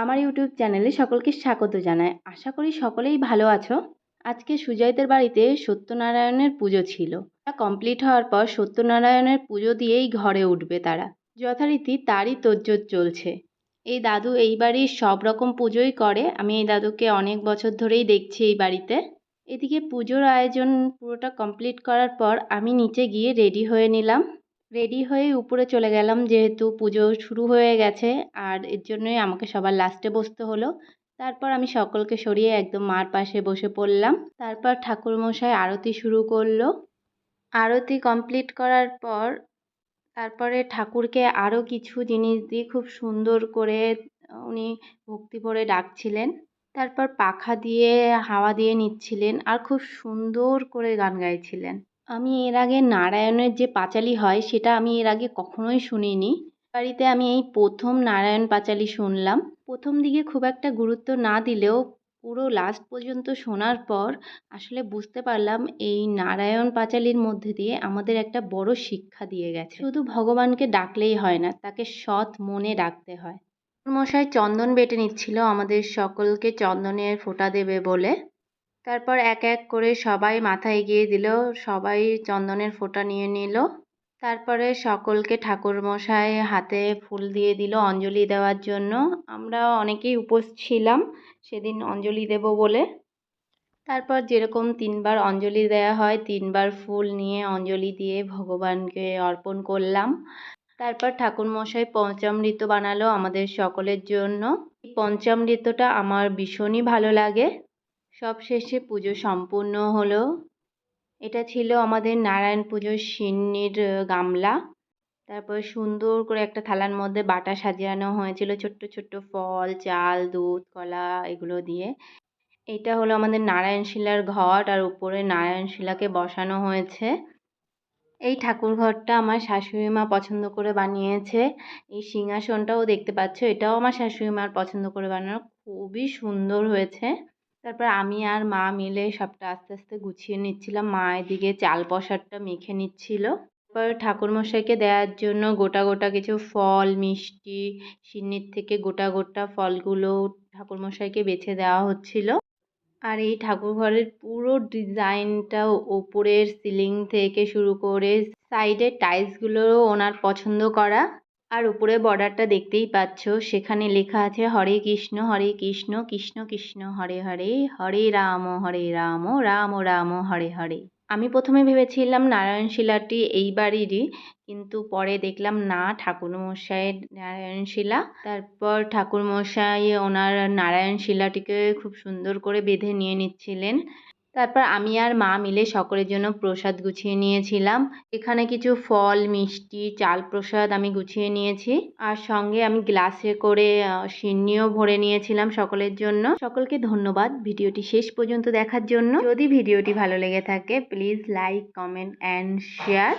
আমার ইউটিউব চ্যানেলে সকলকে স্বাগত জানাই। আশা করি সকলেই ভালো আছো। আজকে সুজয়দের বাড়িতে সত্যনারায়ণের পুজো ছিল। তা কমপ্লিট হওয়ার পর সত্যনারায়ণের পুজো দিয়েই ঘরে উঠবে তারা। যথারীতি তারই তোড়জোড় চলছে। এই দাদু এই বাড়ির সব রকম পুজোই করে। আমি এই দাদুকে অনেক বছর ধরেই দেখছি এই বাড়িতে। এদিকে পুজোর আয়োজন পুরোটা কমপ্লিট করার পর আমি নিচে গিয়ে রেডি হয়ে নিলাম। রেডি হয়ে উপরে চলে গেলাম যেহেতু পুজো শুরু হয়ে গেছে। আর এর জন্যই আমাকে সবার লাস্টে বসতে হলো। তারপর আমি সকলকে সরিয়ে একদম মার পাশে বসে পড়লাম। তারপর ঠাকুরমশাই আরতি শুরু করল। আরতি কমপ্লিট করার পর তারপরে ঠাকুরকে আরও কিছু জিনিস দিয়ে খুব সুন্দর করে উনি ভক্তি ভরে ডাকছিলেন। তারপর পাখা দিয়ে হাওয়া দিয়ে নিচ্ছিলেন আর খুব সুন্দর করে গান গাইছিলেন। আমি এর আগে নারায়ণের যে পাঁচালি হয়, সেটা আমি এর আগে কখনোই শুনিনি। বাড়িতে আমি এই প্রথম নারায়ণ পাঁচালি শুনলাম। প্রথম দিকে খুব একটা গুরুত্ব না দিলেও পুরো লাস্ট পর্যন্ত শোনার পর আসলে বুঝতে পারলাম এই নারায়ণ পাঁচালির মধ্যে দিয়ে আমাদের একটা বড় শিক্ষা দিয়ে গেছে। শুধু ভগবানকে ডাকলেই হয় না, তাকে সৎ মনে ডাকতে হয়। মশাই চন্দন বেটে নিচ্ছিল আমাদের সকলকে, চন্দনের ফোঁটা দেবে বলে। তারপর এক এক করে সবাই মাথা এগিয়ে দিল, সবাই চন্দনের ফোঁটা নিয়ে নিল। তারপরে সকলকে ঠাকুরমশাই হাতে ফুল দিয়ে দিল অঞ্জলি দেওয়ার জন্য। আমরা অনেকেই উপোস ছিলাম, সেদিন অঞ্জলি দেব বলে। তারপর যেরকম তিনবার অঞ্জলি দেওয়া হয়, তিনবার ফুল নিয়ে অঞ্জলি দিয়ে ভগবানকে অর্পণ করলাম। তারপর ঠাকুরমশাই পঞ্চামৃত বানালো আমাদের সকলের জন্য। পঞ্চামৃতটা আমার ভীষণই ভালো লাগে। সব শেষে পুজো সম্পূর্ণ হলো। এটা ছিল আমাদের নারায়ণ পুজোর সিন্নির গামলা। তারপর সুন্দর করে একটা থালার মধ্যে বাটা সাজানো হয়েছিল, ছোট্ট ছোট্ট ফল, চাল, দুধ, কলা এগুলো দিয়ে। এটা হলো আমাদের নারায়ণ শিলার ঘট, আর উপরে নারায়ণ শিলাকে বসানো হয়েছে। এই ঠাকুর ঘরটা আমার শাশুড়ি মা পছন্দ করে বানিয়েছে। এই সিংহাসনটাও দেখতে পাচ্ছ, এটাও আমার শাশুড়ি মার পছন্দ করে বানানো। খুবই সুন্দর হয়েছে। তারপর আমি আর মা মিলে সবটা আস্তে আস্তে গুছিয়ে নিচ্ছিলাম। মা এদিকে চাল প্রসাদটা মেখে নিচ্ছিল। তারপর ঠাকুরমশাইকে দেওয়ার জন্য গোটা গোটা কিছু ফল, মিষ্টি, সিন্নির থেকে গোটা গোটা ফলগুলো ঠাকুরমশাইকে বেছে দেওয়া হচ্ছিল। আর এই ঠাকুর ঘরের পুরো ডিজাইনটা ওপরের সিলিং থেকে শুরু করে সাইডের টাইলসগুলোও ওনার পছন্দ করা। আর উপরে বর্ডারটা দেখতেই পাচ্ছ, সেখানে লেখা আছে হরে কৃষ্ণ হরে কৃষ্ণ কৃষ্ণ কৃষ্ণ, হরে হরে হরে রাম হরে রাম রাম রাম, হরে হরে। আমি প্রথমে ভেবেছিলাম নারায়ণ শিলাটি এই বাড়িরই, কিন্তু পরে দেখলাম না ঠাকুরমশাইয়ের নারায়ণ শিলা। তারপর ঠাকুরমশাই ওনার নারায়ণ শিলাটিকে খুব সুন্দর করে বেঁধে নিয়ে নিচ্ছিলেন। তারপর আমি আর মা মিলে সকলের জন্য প্রসাদ গুছিয়ে নিয়েছিলাম। এখানে কিছু ফল, মিষ্টি, চাল প্রসাদ আমি গুছিয়ে নিয়েছি। আর সঙ্গে আমি গ্লাসে করে সিন্নিও ভরে নিয়েছিলাম সকলের জন্য। সকলকে ধন্যবাদ ভিডিওটি শেষ পর্যন্ত দেখার জন্য। যদি ভিডিওটি ভালো লেগে থাকে please like comment and share